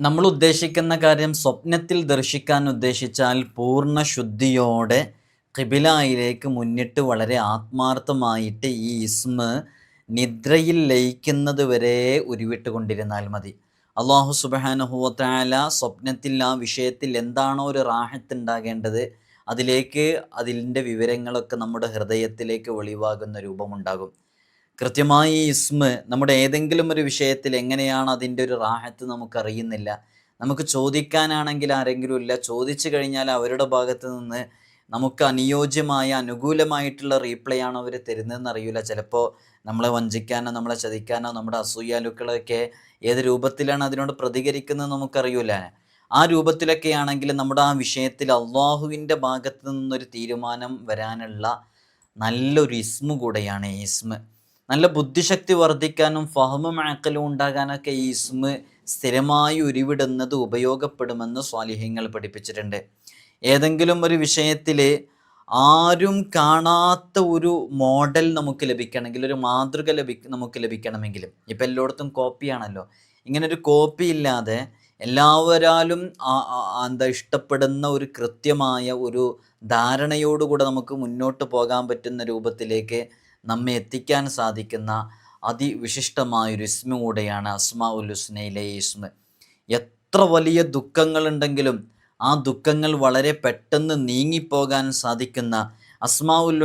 നമ്മൾ ഉദ്ദേശിക്കുന്ന കാര്യം സ്വപ്നത്തിൽ ദർശിക്കാൻ ഉദ്ദേശിച്ചാൽ പൂർണ ശുദ്ധിയോടെ കിബിലായിലേക്ക് മുന്നിട്ട് വളരെ ആത്മാർത്ഥമായിട്ട് ഈ ഇസ്മ നിദ്രയിൽ ലയിക്കുന്നത് വരെ ഉരുവിട്ടുകൊണ്ടിരുന്നാൽ മതി. അള്ളാഹു സുബാനുഹുവത്തായ സ്വപ്നത്തിൽ ആ വിഷയത്തിൽ എന്താണോ ഒരു റാഹത്ത് ഉണ്ടാകേണ്ടത് അതിലേക്ക് അതിന്റെ വിവരങ്ങളൊക്കെ നമ്മുടെ ഹൃദയത്തിലേക്ക് വെളിവാകുന്ന രൂപമുണ്ടാകും. കൃത്യമായി ഇസ്മ നമ്മുടെ ഏതെങ്കിലും ഒരു വിഷയത്തിൽ എങ്ങനെയാണ് അതിന്റെ ഒരു റാഹത്ത് നമുക്കറിയുന്നില്ല. നമുക്ക് ചോദിക്കാനാണെങ്കിൽ ആരെങ്കിലും ഇല്ല. ചോദിച്ചു കഴിഞ്ഞാൽ അവരുടെ ഭാഗത്ത് നിന്ന് നമുക്ക് അനുയോജ്യമായ അനുകൂലമായിട്ടുള്ള റീപ്ലൈ ആണ് അവർ തരുന്നതെന്ന് അറിയില്ല. ചിലപ്പോൾ നമ്മളെ വഞ്ചിക്കാനോ നമ്മളെ ചതിക്കാനോ നമ്മുടെ അസൂയാലുക്കളൊക്കെ ഏത് രൂപത്തിലാണ് അതിനോട് പ്രതികരിക്കുന്നത് നമുക്കറിയില്ല. ആ രൂപത്തിലൊക്കെ ആണെങ്കിൽ നമ്മുടെ ആ വിഷയത്തിൽ അള്ളാഹുവിന്റെ ഭാഗത്ത് നിന്നൊരു തീരുമാനം വരാനുള്ള നല്ലൊരു ഇസ്മ കൂടെയാണ് ഈ ഇസ്മ. നല്ല ബുദ്ധിശക്തി വർദ്ധിക്കാനും ഫഹമും അക്കലും ഉണ്ടാകാനൊക്കെ ഈ ഇസ്മ സ്ഥിരമായി ഉരുവിടുന്നത് ഉപയോഗപ്പെടുമെന്ന് സ്വാലിഹ്യങ്ങൾ പഠിപ്പിച്ചിട്ടുണ്ട്. ഏതെങ്കിലും ഒരു വിഷയത്തിൽ ആരും കാണാത്ത ഒരു മോഡൽ നമുക്ക് ലഭിക്കണമെങ്കിൽ ഒരു മാതൃക ലഭി നമുക്ക് ലഭിക്കണമെങ്കിലും ഇപ്പം എല്ലായിടത്തും കോപ്പിയാണല്ലോ ഇങ്ങനെ ഒരു കോപ്പി ഇല്ലാതെ എല്ലാവരാലും എന്താ ഇഷ്ടപ്പെടുന്ന ഒരു കൃത്യമായ ഒരു ധാരണയോടുകൂടെ നമുക്ക് മുന്നോട്ട് പോകാൻ പറ്റുന്ന രൂപത്തിലേക്ക് നമ്മെ എത്തിക്കാൻ സാധിക്കുന്ന അതിവിശിഷ്ടമായൊരു ഇസ്മ കൂടെയാണ് അസ്മാ ഉൽ ഇസ്മ. എത്ര വലിയ ദുഃഖങ്ങളുണ്ടെങ്കിലും ആ ദുഃഖങ്ങൾ വളരെ പെട്ടെന്ന് നീങ്ങിപ്പോകാൻ സാധിക്കുന്ന അസ്മാ ഉൽ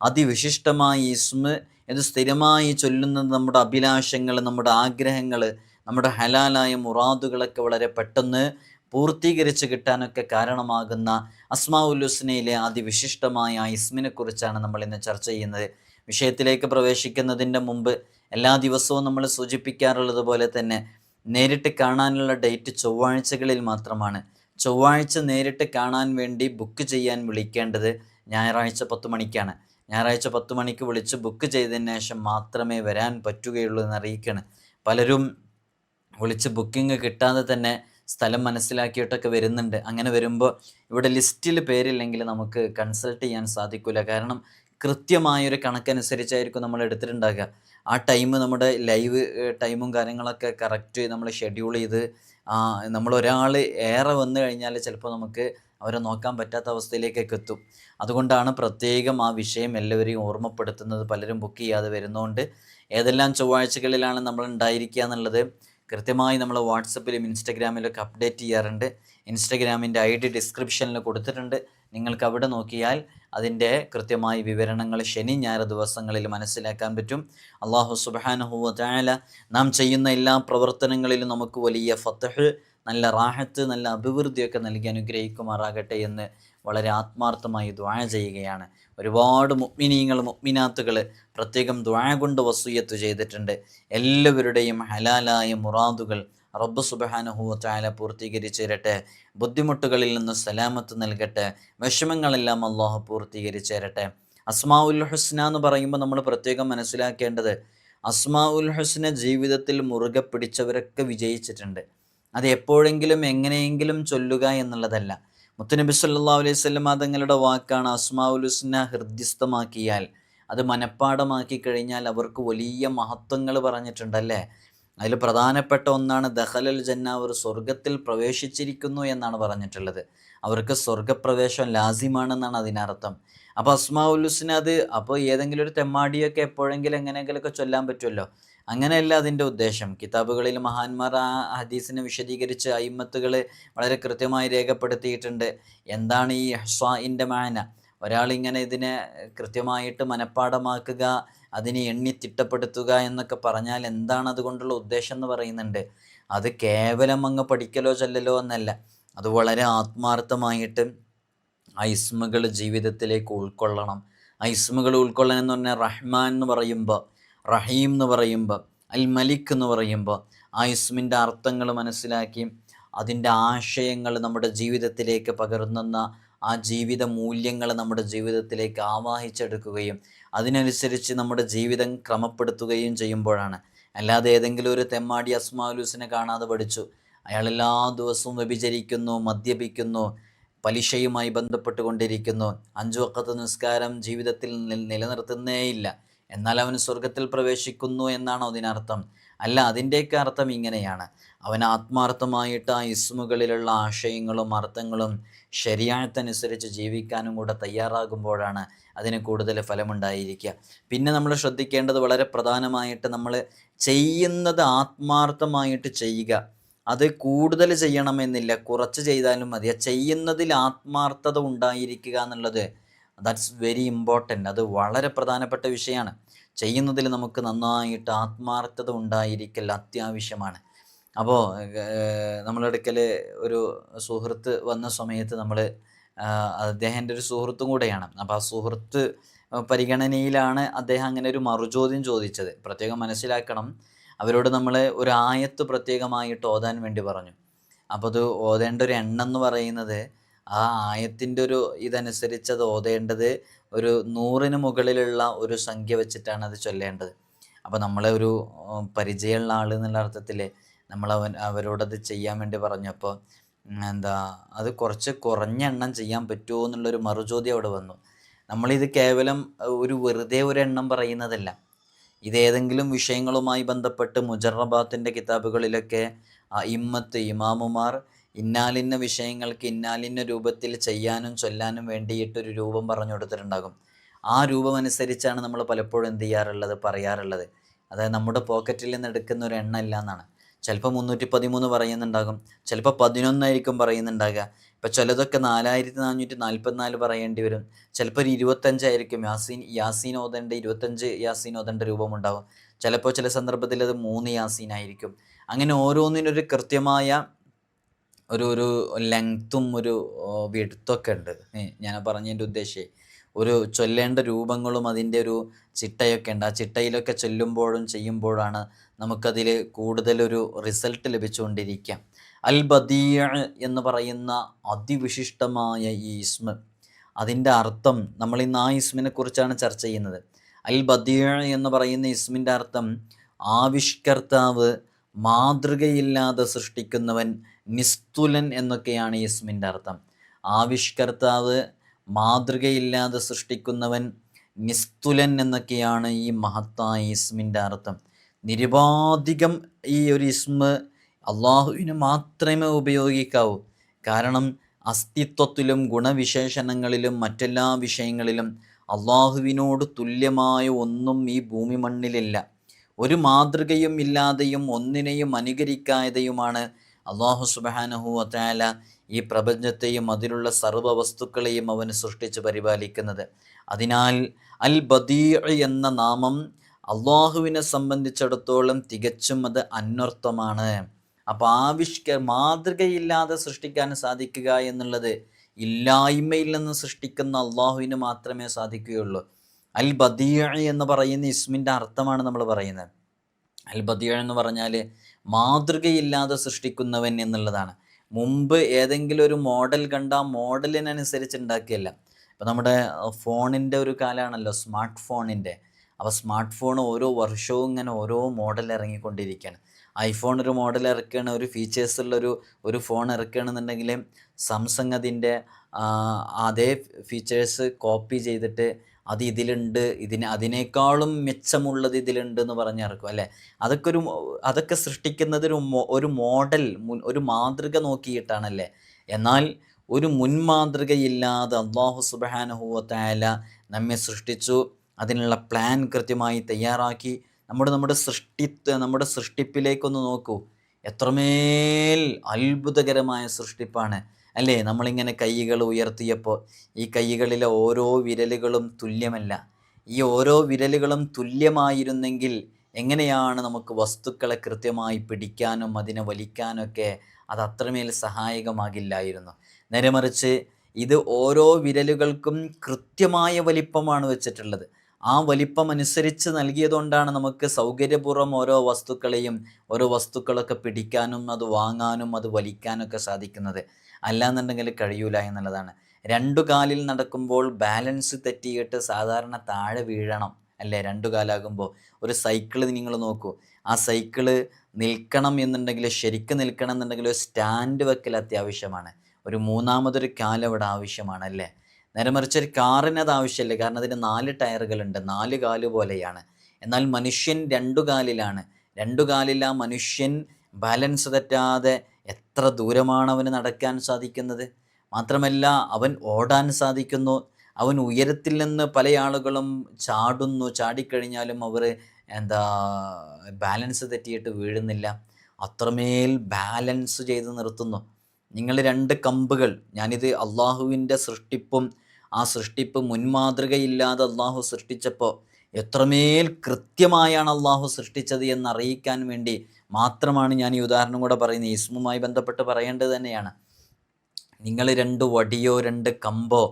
അതിവിശിഷ്ടമായ ഇസ്മ ഇത് സ്ഥിരമായി ചൊല്ലുന്നത് നമ്മുടെ അഭിലാഷങ്ങൾ നമ്മുടെ ആഗ്രഹങ്ങൾ നമ്മുടെ ഹലാലായ മുറാദുകളൊക്കെ വളരെ പെട്ടെന്ന് പൂർത്തീകരിച്ച് കിട്ടാനൊക്കെ കാരണമാകുന്ന അസ്മാ ഉൽ ഹുസ്നയിലെ അതിവിശിഷ്ടമായ ഇസ്മിനെ കുറിച്ചാണ് നമ്മൾ ഇന്ന് ചർച്ച ചെയ്യുന്നത്. വിഷയത്തിലേക്ക് പ്രവേശിക്കുന്നതിന്റെ മുമ്പ് എല്ലാ ദിവസവും നമ്മൾ സൂചിപ്പിക്കാറുള്ളത് പോലെ തന്നെ നേരിട്ട് കാണാനുള്ള ഡേറ്റ് ചൊവ്വാഴ്ചകളിൽ മാത്രമാണ്. ചൊവ്വാഴ്ച നേരിട്ട് കാണാൻ വേണ്ടി ബുക്ക് ചെയ്യാൻ വിളിക്കേണ്ടത് ഞായറാഴ്ച പത്ത് മണിക്കാണ്. ഞായറാഴ്ച പത്ത് മണിക്ക് വിളിച്ച് ബുക്ക് ചെയ്തതിന് ശേഷം മാത്രമേ വരാൻ പറ്റുകയുള്ളൂ എന്ന് അറിയിക്കുകയാണ്. പലരും വിളിച്ച് ബുക്കിംഗ് കിട്ടാതെ തന്നെ സ്ഥലം മനസ്സിലാക്കിയിട്ടൊക്കെ വരുന്നുണ്ട്. അങ്ങനെ വരുമ്പോൾ ഇവിടെ ലിസ്റ്റിൽ പേരില്ലെങ്കിൽ നമുക്ക് കൺസൾട്ട് ചെയ്യാൻ സാധിക്കില്ല കാരണം കൃത്യമായൊരു കണക്കനുസരിച്ചായിരിക്കും നമ്മൾ എടുത്തിട്ടുണ്ടാകുക ആ ടൈം നമ്മുടെ ലൈവ് ടൈമും കാര്യങ്ങളൊക്കെ കറക്റ്റ് നമ്മൾ ഷെഡ്യൂൾ ചെയ്ത് നമ്മൾ ഒരാൾ ഏറെ വന്നു കഴിഞ്ഞാൽ ചിലപ്പോൾ നമുക്ക് അവരെ നോക്കാൻ പറ്റാത്ത അവസ്ഥയിലേക്കൊക്കെ എത്തും. അതുകൊണ്ടാണ് പ്രത്യേകം ആ വിഷയം എല്ലാവരെയും ഓർമ്മപ്പെടുത്തുന്നത്. പലരും ബുക്ക് ചെയ്യാതെ വരുന്നതുകൊണ്ട് ഏതെല്ലാം ചൊവ്വാഴ്ചകളിലാണ് നമ്മൾ ഉണ്ടായിരിക്കുക എന്നുള്ളത് കൃത്യമായി നമ്മൾ വാട്സപ്പിലും ഇൻസ്റ്റഗ്രാമിലൊക്കെ അപ്ഡേറ്റ് ചെയ്യാറുണ്ട്. ഇൻസ്റ്റഗ്രാമിന്റെ ഐ ഡി ഡിസ്ക്രിപ്ഷനിൽ കൊടുത്തിട്ടുണ്ട്. നിങ്ങൾക്ക് അവിടെ നോക്കിയാൽ അതിന്റെ കൃത്യമായി വിവരണങ്ങൾ ശനി ഞായർ ദിവസങ്ങളിൽ മനസ്സിലാക്കാൻ പറ്റും. അള്ളാഹു സുബാനഹുവ തായാല നാം ചെയ്യുന്ന എല്ലാ പ്രവർത്തനങ്ങളിലും നമുക്ക് വലിയ ഫത്തഹ് നല്ല റാഹത്ത് നല്ല അഭിവൃദ്ധിയൊക്കെ നൽകി അനുഗ്രഹിക്കുമാറാകട്ടെ എന്ന് വളരെ ആത്മാർത്ഥമായി ദ്വായ ചെയ്യുകയാണ്. ഒരുപാട് മുഗ്മിനീങ്ങൾ മുഗ്മിനാത്തുകൾ പ്രത്യേകം ദ്വായ കൊണ്ട് വസൂയത്ത് ചെയ്തിട്ടുണ്ട്. എല്ലാവരുടെയും ഹലാലായ മുറാദുകൾ റബ്ബ് സുബഹാനഹുവ ചായാല പൂർത്തീകരിച്ചു തരട്ടെ ബുദ്ധിമുട്ടുകളിൽ നിന്ന് സലാമത്ത് നൽകട്ടെ. വിഷമങ്ങളെല്ലാം അള്ളാഹു പൂർത്തീകരിച്ചു തരട്ടെ അസ്മാ ഉൽ ഹുസ്ന എന്ന് പറയുമ്പോൾ നമ്മൾ പ്രത്യേകം മനസ്സിലാക്കേണ്ടത് അസ്മാ ഉൽ ഹുസ്ന ജീവിതത്തിൽ മുറുകെ പിടിച്ചവരൊക്കെ വിജയിച്ചിട്ടുണ്ട്. അത് എപ്പോഴെങ്കിലും എങ്ങനെയെങ്കിലും ചൊല്ലുക എന്നുള്ളതല്ല. മുത്തുനബി സല്ലാ അലൈഹി സ്വല്ലം തങ്ങളുടെ വാക്കാണ് അസ്മാവുലുസ്ന ഹൃദ്യസ്ഥമാക്കിയാൽ. അത് മനഃപ്പാടമാക്കി കഴിഞ്ഞാൽ അവർക്ക് വലിയ മഹത്വങ്ങൾ പറഞ്ഞിട്ടുണ്ടല്ലേ? അതിൽ പ്രധാനപ്പെട്ട ഒന്നാണ് ദഹലൽ ജന്ന അവർ സ്വർഗത്തിൽ പ്രവേശിച്ചിരിക്കുന്നു എന്നാണ് പറഞ്ഞിട്ടുള്ളത്. അവർക്ക് സ്വർഗപ്രവേശം ലാസിമാണെന്നാണ് അതിനർത്ഥം. അപ്പോൾ അസ്മാ ഉല്ലുസിന് അത് അപ്പോൾ ഏതെങ്കിലും ഒരു തെമ്മാടിയൊക്കെ എപ്പോഴെങ്കിലും എങ്ങനെയെങ്കിലുമൊക്കെ ചൊല്ലാൻ പറ്റുമല്ലോ? അങ്ങനെയല്ല അതിന്റെ ഉദ്ദേശം. കിതാബുകളിൽ മഹാന്മാർ ആ ഹദീസിനെ വിശദീകരിച്ച് അയിമത്തുകൾ വളരെ കൃത്യമായി രേഖപ്പെടുത്തിയിട്ടുണ്ട്. എന്താണ് ഈ ഹസ്വാന്റെ മാന? ഒരാളിങ്ങനെ ഇതിനെ കൃത്യമായിട്ട് മനഃപ്പാടമാക്കുക അതിനെ എണ്ണി തിട്ടപ്പെടുത്തുക എന്നൊക്കെ പറഞ്ഞാൽ എന്താണ് അതുകൊണ്ടുള്ള ഉദ്ദേശം എന്ന് പറയുന്നുണ്ട്. അത് കേവലം അങ്ങ് പഠിക്കലോ ചൊല്ലലോ എന്നല്ല. അത് വളരെ ആത്മാർത്ഥമായിട്ട് ആ ഇസ്മുകൾ ജീവിതത്തിലേക്ക് ഉൾക്കൊള്ളണം. ആ ഇസ്മുകൾ ഉൾക്കൊള്ളണം എന്ന് പറഞ്ഞാൽ റഹ്മാൻ എന്ന് പറയുമ്പോൾ റഹീം എന്ന് പറയുമ്പോൾ അൽ മലിക് എന്ന് പറയുമ്പോൾ ആ ഇസ്മിന്റെ അർത്ഥങ്ങൾ മനസ്സിലാക്കി അതിന്റെ ആശയങ്ങൾ നമ്മുടെ ജീവിതത്തിലേക്ക് പകർന്നുന്ന ആ ജീവിത മൂല്യങ്ങൾ നമ്മുടെ ജീവിതത്തിലേക്ക് ആവാഹിച്ചെടുക്കുകയും അതിനനുസരിച്ച് നമ്മുടെ ജീവിതം ക്രമപ്പെടുത്തുകയും ചെയ്യുമ്പോഴാണ്. അല്ലാതെ ഏതെങ്കിലും ഒരു തെമ്മാടി അസ്മാലുസിനെ കാണാതെ പഠിച്ചു. അയാൾ എല്ലാ ദിവസവും വ്യഭിചരിക്കുന്നു മദ്യപിക്കുന്നു പലിശയുമായി ബന്ധപ്പെട്ടുകൊണ്ടിരിക്കുന്നു. അഞ്ചു വക്കത്ത് നിസ്കാരം ജീവിതത്തിൽ നിലനിർത്തുന്നേയില്ല. എന്നാൽ അവൻ സ്വർഗത്തിൽ പ്രവേശിക്കുന്നു എന്നാണോ അതിനർത്ഥം. അല്ല അതിന്റെയൊക്കെ അർത്ഥം ഇങ്ങനെയാണ്. അവൻ ആത്മാർത്ഥമായിട്ട് ആ ഇസ്മുകളിലുള്ള ആശയങ്ങളും അർത്ഥങ്ങളും ശരിയായത്തനുസരിച്ച് ജീവിക്കാനും കൂടെ തയ്യാറാകുമ്പോഴാണ് അതിന് കൂടുതൽ ഫലമുണ്ടായിരിക്കുക. പിന്നെ നമ്മൾ ശ്രദ്ധിക്കേണ്ടത് വളരെ പ്രധാനമായിട്ട് നമ്മൾ ചെയ്യുന്നത് ആത്മാർത്ഥമായിട്ട് ചെയ്യുക. അത് കൂടുതൽ ചെയ്യണമെന്നില്ല. കുറച്ച് ചെയ്താലും മതി. ചെയ്യുന്നതിൽ ആത്മാർത്ഥത ഉണ്ടായിരിക്കുക എന്നുള്ളത് ദാറ്റ്സ് വെരി ഇമ്പോർട്ടന്റ് അത് വളരെ പ്രധാനപ്പെട്ട വിഷയമാണ്. ചെയ്യുന്നതിൽ നമുക്ക് നന്നായിട്ട് ആത്മാർത്ഥത ഉണ്ടായിരിക്കൽ അത്യാവശ്യമാണ്. അപ്പോൾ നമ്മളെടുക്കൽ ഒരു സുഹൃത്ത് വന്ന സമയത്ത് നമ്മൾ അദ്ദേഹത്തിന്റെ ഒരു സുഹൃത്തും കൂടെയാണ്. അപ്പോൾ ആ സുഹൃത്ത് പരിഗണനയിലാണ് അദ്ദേഹം അങ്ങനെ ഒരു മറുചോദ്യം ചോദിച്ചത്. പ്രത്യേകം മനസ്സിലാക്കണം. അവരോട് നമ്മൾ ഒരു ആയത്ത് പ്രത്യേകമായിട്ട് ഓതാൻ വേണ്ടി പറഞ്ഞു. അപ്പോൾ അത് ഓതേണ്ട ഒരു എണ്ണം എന്ന് പറയുന്നത് ആ ആയത്തിന്റെ ഒരു ഇതനുസരിച്ച് അത് ഓതേണ്ടത് ഒരു നൂറിന് മുകളിലുള്ള ഒരു സംഖ്യ വെച്ചിട്ടാണ് അത് ചൊല്ലേണ്ടത്. അപ്പോൾ നമ്മളെ ഒരു പരിചയമുള്ള ആൾ എന്നുള്ള അർത്ഥത്തിൽ നമ്മൾ അവൻ അവരോടത് ചെയ്യാൻ വേണ്ടി പറഞ്ഞപ്പോൾ എന്താ അത് കുറച്ച് കുറഞ്ഞ എണ്ണം ചെയ്യാൻ പറ്റുമോ എന്നുള്ളൊരു മറുചോദ്യം അവിടെ വന്നു. നമ്മളിത് കേവലം ഒരു വെറുതെ ഒരു എണ്ണം പറയുന്നതല്ല. ഇത് ഏതെങ്കിലും വിഷയങ്ങളുമായി ബന്ധപ്പെട്ട് മുജറബാത്തിന്റെ കിതാബുകളിലൊക്കെ ഇമ്മത്ത് ഇമാമുമാർ ഇന്നാലിന്ന വിഷയങ്ങൾക്ക് ഇന്നാലിന്ന രൂപത്തിൽ ചെയ്യാനും ചൊല്ലാനും വേണ്ടിയിട്ടൊരു രൂപം പറഞ്ഞു കൊടുത്തിട്ടുണ്ടാകും. ആ രൂപം അനുസരിച്ചാണ് നമ്മൾ പലപ്പോഴും എന്ത് ചെയ്യാറുള്ളത് പറയാറുള്ളത്. അതായത് നമ്മുടെ പോക്കറ്റിൽ നിന്ന് എടുക്കുന്ന ഒരു എണ്ണ ഇല്ല എന്നാണ്. ചിലപ്പോൾ മുന്നൂറ്റി പതിമൂന്ന് പറയുന്നുണ്ടാകും. ചിലപ്പോൾ പതിനൊന്നായിരിക്കും പറയുന്നുണ്ടാകുക. ഇപ്പം ചിലതൊക്കെ നാലായിരത്തി നാനൂറ്റി നാൽപ്പത്തിനാല് പറയേണ്ടി വരും. ചിലപ്പോൾ ഒരു ഇരുപത്തഞ്ചായിരിക്കും. യാസീൻ യാസീൻ ഓതേണ്ട ഇരുപത്തഞ്ച് യാസീൻ ഓതേണ്ട രൂപമുണ്ടാകും. ചിലപ്പോൾ ചില സന്ദർഭത്തിൽ അത് മൂന്ന് യാസീൻ ആയിരിക്കും അങ്ങനെ ഓരോന്നിനൊരു കൃത്യമായ ഒരു ഒരു ലെങ്ത്തും ഒരു വിടുത്തൊക്കെ ഉണ്ട്. ഞാൻ പറഞ്ഞതിന്റെ ഉദ്ദേശം. ഒരു ചൊല്ലേണ്ട രൂപങ്ങളും അതിന്റെ ഒരു ചിട്ടയൊക്കെ ഉണ്ട്. ആ ചിട്ടയിലൊക്കെ ചൊല്ലുമ്പോഴും ചെയ്യുമ്പോഴാണ് നമുക്കതിൽ കൂടുതലൊരു റിസൾട്ട് ലഭിച്ചുകൊണ്ടിരിക്കുക അൽ ബദീയ എന്ന് പറയുന്ന അതിവിശിഷ്ടമായ ഈ ഇസ്മ. അതിന്റെ അർത്ഥം നമ്മൾ ഇന്ന് ആ ഇസ്മിനെ കുറിച്ചാണ് ചർച്ച ചെയ്യുന്നത്. അൽ ബദീയ എന്ന് പറയുന്ന ഇസ്മിന്റെ അർത്ഥം ആവിഷ്കർത്താവ് മാതൃകയില്ലാതെ സൃഷ്ടിക്കുന്നവൻ നിസ്തുലൻ എന്നൊക്കെയാണ് ഇസ്മിന്റെ അർത്ഥം. ആവിഷ്കർത്താവ് മാതൃകയില്ലാതെ സൃഷ്ടിക്കുന്നവൻ നിസ്തുലൻ എന്നൊക്കെയാണ് ഈ മഹത്തായ ഇസ്മിന്റെ അർത്ഥം. നിരുപാധികം ഈ ഒരു ഇസ്മ് അള്ളാഹുവിന് മാത്രമേ ഉപയോഗിക്കാവൂ. കാരണം അസ്തിത്വത്തിലും ഗുണവിശേഷണങ്ങളിലും മറ്റെല്ലാ വിഷയങ്ങളിലും അള്ളാഹുവിനോട് തുല്യമായ ഒന്നും ഈ ഭൂമി മണ്ണിലില്ല ഒരു മാതൃകയും ഇല്ലാതെയും ഒന്നിനെയും അനുകരിക്കാതെയുമാണ് അള്ളാഹു സുബാനഹു വത്താല ഈ പ്രപഞ്ചത്തെയും അതിലുള്ള സർവ വസ്തുക്കളെയും അവന് സൃഷ്ടിച്ച് പരിപാലിക്കുന്നത്. അതിനാൽ അൽ ബദീ എന്ന നാമം അള്ളാഹുവിനെ സംബന്ധിച്ചിടത്തോളം തികച്ചും അത് അന്വർത്ഥമാണ്. അപ്പോൾ ആവിഷ്ക മാതൃകയില്ലാതെ സൃഷ്ടിക്കാൻ സാധിക്കുക എന്നുള്ളത് ഇല്ലായ്മയിൽ നിന്ന് സൃഷ്ടിക്കുന്ന അള്ളാഹുവിന് മാത്രമേ സാധിക്കുകയുള്ളൂ. അൽ ബദീ എന്ന് പറയുന്ന ഇസ്മിന്റെ അർത്ഥമാണ് നമ്മൾ പറയുന്നത്. അൽ ബദിയ എന്ന് പറഞ്ഞാൽ മാതൃകയില്ലാതെ സൃഷ്ടിക്കുന്നവൻ എന്നുള്ളതാണ്. മുമ്പ് ഏതെങ്കിലും ഒരു മോഡൽ കണ്ട മോഡലിനനുസരിച്ച് ഉണ്ടാക്കിയല്ല ഇപ്പം നമ്മുടെ ഫോണിന്റെ ഒരു കാലമാണല്ലോ സ്മാർട്ട് ഫോണിന്റെ അപ്പോൾ സ്മാർട്ട് ഫോൺ ഓരോ വർഷവും ഇങ്ങനെ ഓരോ മോഡൽ ഇറങ്ങിക്കൊണ്ടിരിക്കുകയാണ് ഐഫോൺ ഒരു മോഡൽ ഇറക്കുകയാണ് ഒരു ഫീച്ചേഴ്സ് ഒരു ഒരു ഫോൺ ഇറക്കുകയാണെന്നുണ്ടെങ്കിൽ സാംസങ് അതിന്റെ അതേ ഫീച്ചേഴ്സ് കോപ്പി ചെയ്തിട്ട് അത് ഇതിലുണ്ട് ഇതിന് അതിനേക്കാളും മെച്ചമുള്ളത് ഇതിലുണ്ട് എന്ന് പറഞ്ഞിറക്കും അല്ലേ? അതൊക്കെ ഒരു അതൊക്കെ സൃഷ്ടിക്കുന്നത് ഒരു മോഡൽ ഒരു മാതൃക നോക്കിയിട്ടാണല്ലേ? എന്നാൽ ഒരു മുൻമാതൃകയില്ലാതെ അള്ളാഹു സുബാനഹുവത്തായ നമ്മെ സൃഷ്ടിച്ചു അതിനുള്ള പ്ലാൻ കൃത്യമായി തയ്യാറാക്കി നമ്മുടെ നമ്മുടെ സൃഷ്ടി നമ്മുടെ സൃഷ്ടിപ്പിലേക്കൊന്ന് നോക്കൂ. എത്രമേൽ അത്ഭുതകരമായ സൃഷ്ടിപ്പാണ്. അല്ലേ? നമ്മളിങ്ങനെ കൈകൾ ഉയർത്തിയപ്പോൾ ഈ കൈകളിലെ ഓരോ വിരലുകളും തുല്യമല്ല. ഈ ഓരോ വിരലുകളും തുല്യമായിരുന്നെങ്കിൽ എങ്ങനെയാണ് നമുക്ക് വസ്തുക്കളെ കൃത്യമായി പിടിക്കാനും അതിനെ വലിക്കാനൊക്കെ അത് അത്രമേൽ സഹായകമാകില്ലായിരുന്നു. നേരെമറിച്ച് ഇത് ഓരോ വിരലുകൾക്കും കൃത്യമായ വലിപ്പമാണ് വെച്ചിട്ടുള്ളത്. ആ വലിപ്പം അനുസരിച്ച് നൽകിയതുകൊണ്ടാണ് നമുക്ക് സൗകര്യപൂർവം ഓരോ വസ്തുക്കളെയും ഓരോ വസ്തുക്കളൊക്കെ പിടിക്കാനും അത് വാങ്ങാനും അത് വലിക്കാനൊക്കെ സാധിക്കുന്നത്. അല്ലാന്നുണ്ടെങ്കിൽ കഴിയൂല എന്നുള്ളതാണ്. രണ്ടു കാലിൽ നടക്കുമ്പോൾ ബാലൻസ് തെറ്റിയിട്ട് സാധാരണ താഴെ വീഴണം അല്ലേ? രണ്ടു കാലാകുമ്പോൾ. ഒരു സൈക്കിൾ നിങ്ങൾ നോക്കൂ. ആ സൈക്കിൾ നിൽക്കണം എന്നുണ്ടെങ്കിൽ ശരിക്കും നിൽക്കണം എന്നുണ്ടെങ്കിൽ ഒരു സ്റ്റാൻഡ് വെക്കൽ അത്യാവശ്യമാണ്. ഒരു മൂന്നാമതൊരു കാലവിടെ ആവശ്യമാണ് അല്ലേ? നേരെ മറിച്ച് ഒരു കാറിന് അത് ആവശ്യമില്ല. കാരണം അതിന് നാല് ടയറുകളുണ്ട് നാല് കാൽ പോലെയാണ്. എന്നാൽ മനുഷ്യൻ രണ്ടു കാലിലാണ്. രണ്ടു കാലില്ല മനുഷ്യൻ ബാലൻസ് തെറ്റാതെ എത്ര ദൂരമാണ് അവന് നടക്കാൻ സാധിക്കുന്നത്? മാത്രമല്ല അവൻ ഓടാൻ സാധിക്കുന്നു. അവൻ ഉയരത്തിൽ നിന്ന് പല ആളുകളും ചാടുന്നു. ചാടിക്കഴിഞ്ഞാലും അവർ എന്താ ബാലൻസ് തെറ്റിയിട്ട് വീഴുന്നില്ല. അത്രമേൽ ബാലൻസ് ചെയ്ത് നിർത്തുന്നു. നിങ്ങൾ രണ്ട് കമ്പുകൾ ഞാനിത് അള്ളാഹുവിന്റെ സൃഷ്ടിപ്പും ആ സൃഷ്ടിപ്പ് മുൻമാതൃകയില്ലാതെ അള്ളാഹു സൃഷ്ടിച്ചപ്പോൾ എത്രമേൽ കൃത്യമായാണ് അള്ളാഹു സൃഷ്ടിച്ചത് എന്നറിയിക്കാൻ വേണ്ടി മാത്രമാണ് ഞാൻ ഈ ഉദാഹരണം കൂടെ പറയുന്നത്. ഇസ്മുമായി ബന്ധപ്പെട്ട് പറയേണ്ടത് തന്നെയാണ്. നിങ്ങൾ രണ്ട് വടിയോ രണ്ട് കമ്പോ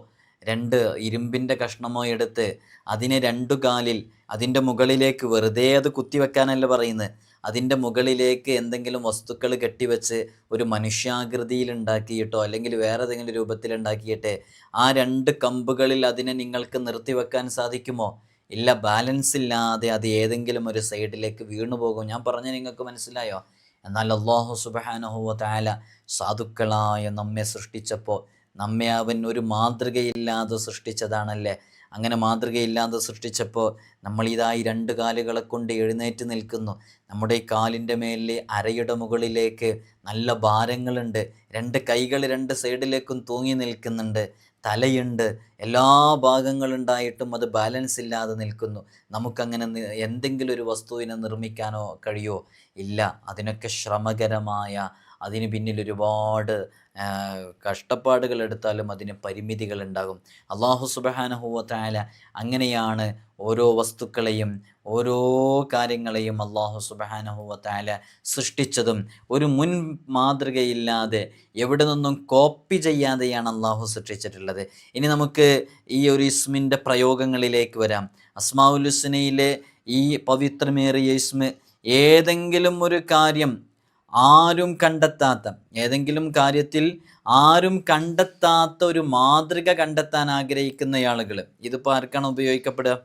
രണ്ട് ഇരുമ്പിന്റെ കഷ്ണമോ എടുത്ത് അതിനെ രണ്ടു കാലിൽ അതിന്റെ മുകളിലേക്ക് വെറുതെ അത് കുത്തിവെക്കാനല്ല പറയുന്നത്. അതിന്റെ മുകളിലേക്ക് എന്തെങ്കിലും വസ്തുക്കൾ കെട്ടിവെച്ച് ഒരു മനുഷ്യാകൃതിയിൽ ഉണ്ടാക്കിയിട്ടോ അല്ലെങ്കിൽ വേറെ ഏതെങ്കിലും രൂപത്തിൽ ഉണ്ടാക്കിയിട്ട് ആ രണ്ട് കമ്പുകളിൽ അതിനെ നിങ്ങൾക്ക് നിർത്തിവെക്കാൻ സാധിക്കുമോ? ഇല്ല ബാലൻസ് ഇല്ലാതെ അത് ഏതെങ്കിലും ഒരു സൈഡിലേക്ക് വീണു പോകും. ഞാൻ പറഞ്ഞ നിങ്ങൾക്ക് മനസ്സിലായോ? എന്നാൽ അള്ളാഹു സുബാനഹുവ താല സാധുക്കളായ നമ്മെ സൃഷ്ടിച്ചപ്പോൾ നമ്മെ അവൻ ഒരു മാതൃകയില്ലാതെ സൃഷ്ടിച്ചതാണല്ലേ? അങ്ങനെ മാതൃകയില്ലാതെ സൃഷ്ടിച്ചപ്പോൾ നമ്മൾ ഇതായി രണ്ട് കാലുകളെ കൊണ്ട് എഴുന്നേറ്റ് നിൽക്കുന്നു. നമ്മുടെ കാലിന്റെ മേലിൽ അരയുടെ മുകളിലേക്ക് നല്ല ഭാരങ്ങളുണ്ട്. രണ്ട് കൈകൾ രണ്ട് സൈഡിലേക്കും തൂങ്ങി നിൽക്കുന്നുണ്ട്. തലയുണ്ട്. എല്ലാ ഭാഗങ്ങളുണ്ടായിട്ടും അത് ബാലൻസ് ഇല്ലാതെ നിൽക്കുന്നു. നമുക്കങ്ങനെ എന്തെങ്കിലും ഒരു വസ്തുവിനെ നിർമ്മിക്കാനോ കഴിയോ? ഇല്ല. അതിനൊക്കെ ശ്രമകരമായ അതിന് പിന്നിൽ ഒരുപാട് കഷ്ടപ്പാടുകൾ എടുത്താലും അതിന് പരിമിതികൾ ഉണ്ടാകും. അള്ളാഹു സുബഹാനഹുവത്തായ അങ്ങനെയാണ് ഓരോ വസ്തുക്കളെയും ഓരോ കാര്യങ്ങളെയും അള്ളാഹു സുബഹാനഹുവത്തായ സൃഷ്ടിച്ചതും. ഒരു മുൻ മാതൃകയില്ലാതെ എവിടെ നിന്നും കോപ്പി ചെയ്യാതെയാണ് അള്ളാഹു സൃഷ്ടിച്ചിട്ടുള്ളത്. ഇനി നമുക്ക് ഈ ഒരു ഇസ്മിന്റെ പ്രയോഗങ്ങളിലേക്ക് വരാം. അസ്മാഉൽ ഹുസ്നയിലെ ഈ പവിത്രമേറിയ ഇസ്മ ഏതെങ്കിലും ഒരു കാര്യം ആരും കണ്ടെത്താത്ത ഏതെങ്കിലും കാര്യത്തിൽ ആരും കണ്ടെത്താത്ത ഒരു മാതൃക കണ്ടെത്താൻ ആഗ്രഹിക്കുന്ന ആളുകൾ ഇതിപ്പോൾ ആർക്കാണ് ഉപയോഗിക്കപ്പെടുക?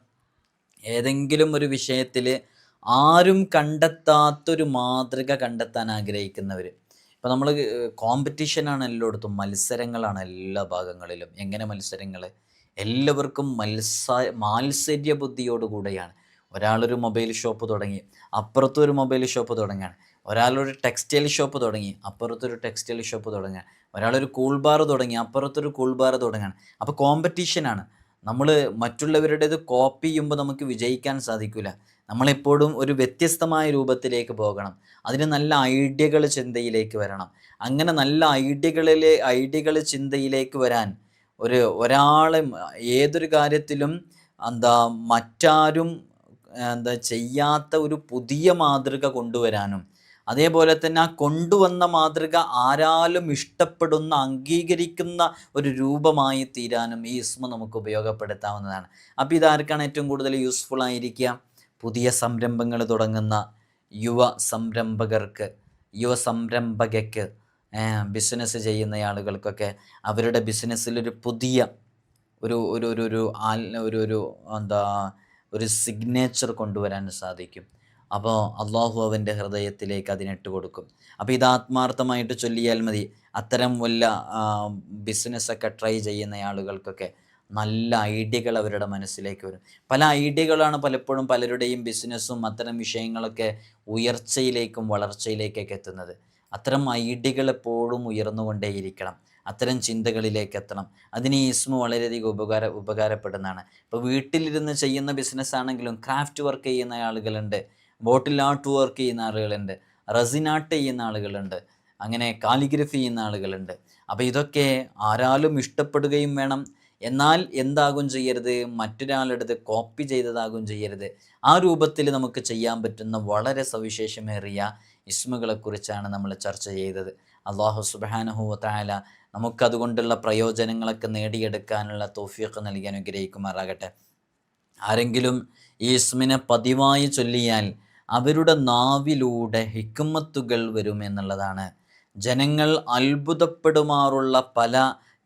ഏതെങ്കിലും ഒരു വിഷയത്തിൽ ആരും കണ്ടെത്താത്തൊരു മാതൃക കണ്ടെത്താൻ ആഗ്രഹിക്കുന്നവർ ഇപ്പോൾ നമ്മൾ കോമ്പറ്റീഷനാണ് എല്ലായിടത്തും മത്സരങ്ങളാണ് എല്ലാ ഭാഗങ്ങളിലും. എങ്ങനെ മത്സരങ്ങൾ എല്ലാവർക്കും മത്സ മാത്സര്യ ബുദ്ധിയോടുകൂടെയാണ്. ഒരാളൊരു മൊബൈൽ ഷോപ്പ് തുടങ്ങി അപ്പുറത്തൊരു മൊബൈൽ ഷോപ്പ് തുടങ്ങുകയാണ് ഒരാളൊരു ടെക്സ്റ്റൈൽ ഷോപ്പ് തുടങ്ങി അപ്പുറത്തൊരു ടെക്സ്റ്റൈൽ ഷോപ്പ് തുടങ്ങുക ഒരാളൊരു കൂൾ ബാർ തുടങ്ങി അപ്പുറത്തൊരു കൂൾ ബാർ തുടങ്ങുകയാണ് അപ്പോൾ കോമ്പറ്റീഷനാണ് നമ്മൾ മറ്റുള്ളവരുടേത് കോപ്പി ചെയ്യുമ്പോൾ നമുക്ക് വിജയിക്കാൻ സാധിക്കില്ല നമ്മളെപ്പോഴും ഒരു വ്യത്യസ്തമായ രൂപത്തിലേക്ക് പോകണം. അതിന് നല്ല ഐഡിയകൾ ചിന്തയിലേക്ക് വരണം. അങ്ങനെ നല്ല ഐഡിയകളിലെ ഐഡിയകൾ ചിന്തയിലേക്ക് വരാൻ ഒരു ഒരാളെ ഏതൊരു കാര്യത്തിലും എന്താ മറ്റാരും എന്താ ചെയ്യാത്ത ഒരു പുതിയ മാതൃക കൊണ്ടുവരാനും അതേപോലെ തന്നെ ആ കൊണ്ടുവന്ന മാതൃക ആരാലും ഇഷ്ടപ്പെടുന്ന അംഗീകരിക്കുന്ന ഒരു രൂപമായി തീരാനും ഈ ഇസ്മ നമുക്ക് ഉപയോഗപ്പെടുത്താവുന്നതാണ്. അപ്പോൾ ഇതാർക്കാണ് ഏറ്റവും കൂടുതൽ യൂസ്ഫുൾ ആയിരിക്കുക? പുതിയ സംരംഭങ്ങൾ തുടങ്ങുന്ന യുവ സംരംഭകർക്ക് യുവ സംരംഭകയ്ക്ക് ബിസിനസ് ചെയ്യുന്ന ആളുകൾക്കൊക്കെ അവരുടെ ബിസിനസ്സിലൊരു പുതിയ ഒരു ഒരു ഒരു ഒരു ഒരു ഒരു എന്താ ഒരു സിഗ്നേച്ചർ കൊണ്ടുവരാൻ സാധിക്കും. അപ്പോൾ അള്ളാഹു അവന്റെ ഹൃദയത്തിലേക്ക് അതിനിട്ട് കൊടുക്കും. അപ്പോൾ ഇത് ആത്മാർത്ഥമായിട്ട് ചൊല്ലിയാൽ മതി. അത്തരം വല്ല ബിസിനസ്സൊക്കെ ട്രൈ ചെയ്യുന്ന ആളുകൾക്കൊക്കെ നല്ല ഐഡിയകൾ അവരുടെ മനസ്സിലേക്ക് വരും. പല ഐഡിയകളാണ് പലപ്പോഴും പലരുടെയും ബിസിനസ്സും അത്തരം വിഷയങ്ങളൊക്കെ ഉയർച്ചയിലേക്കും വളർച്ചയിലേക്കൊക്കെ എത്തുന്നത്. അത്തരം ഐഡിയകൾ എപ്പോഴും ഉയർന്നുകൊണ്ടേയിരിക്കണം. അത്തരം ചിന്തകളിലേക്ക് എത്തണം. അതിന് ഈ ഇസ്മു വളരെയധികം ഉപകാര ഉപകാരപ്പെടുന്നതാണ്. ഇപ്പോൾ വീട്ടിലിരുന്ന് ചെയ്യുന്ന ബിസിനസ് ആണെങ്കിലും ക്രാഫ്റ്റ് വർക്ക് ചെയ്യുന്ന ആളുകളുണ്ട്. ബോട്ടിൽ ആർട്ട് വർക്ക് ചെയ്യുന്ന ആളുകളുണ്ട് റസിനാട്ട് ചെയ്യുന്ന ആളുകളുണ്ട് അങ്ങനെ കാലിഗ്രഫി ചെയ്യുന്ന ആളുകളുണ്ട്. അപ്പോൾ ഇതൊക്കെ ആരാലും ഇഷ്ടപ്പെടുകയും വേണം. എന്നാൽ എന്താകും ചെയ്യരുത്? മറ്റൊരാളെടുത്ത് കോപ്പി ചെയ്തതാകും ചെയ്യരുത്. ആ രൂപത്തിൽ നമുക്ക് ചെയ്യാൻ പറ്റുന്ന വളരെ സവിശേഷമേറിയ ഇസ്മുകളെക്കുറിച്ചാണ് നമ്മൾ ചർച്ച ചെയ്തത്. അള്ളാഹു സുബാനഹുവ താല നമുക്കതുകൊണ്ടുള്ള പ്രയോജനങ്ങളൊക്കെ നേടിയെടുക്കാനുള്ള തോഫിയൊക്കെ നൽകി അനുഗ്രഹിക്കുമാറാകട്ടെ. ആരെങ്കിലും ഈ ഇസ്മിനെ പതിവായി ചൊല്ലിയാൽ അവരുടെ നാവിലൂടെ ഹിക്കുമത്തുകൾ വരും എന്നുള്ളതാണ്. ജനങ്ങൾ അത്ഭുതപ്പെടുമാറുള്ള പല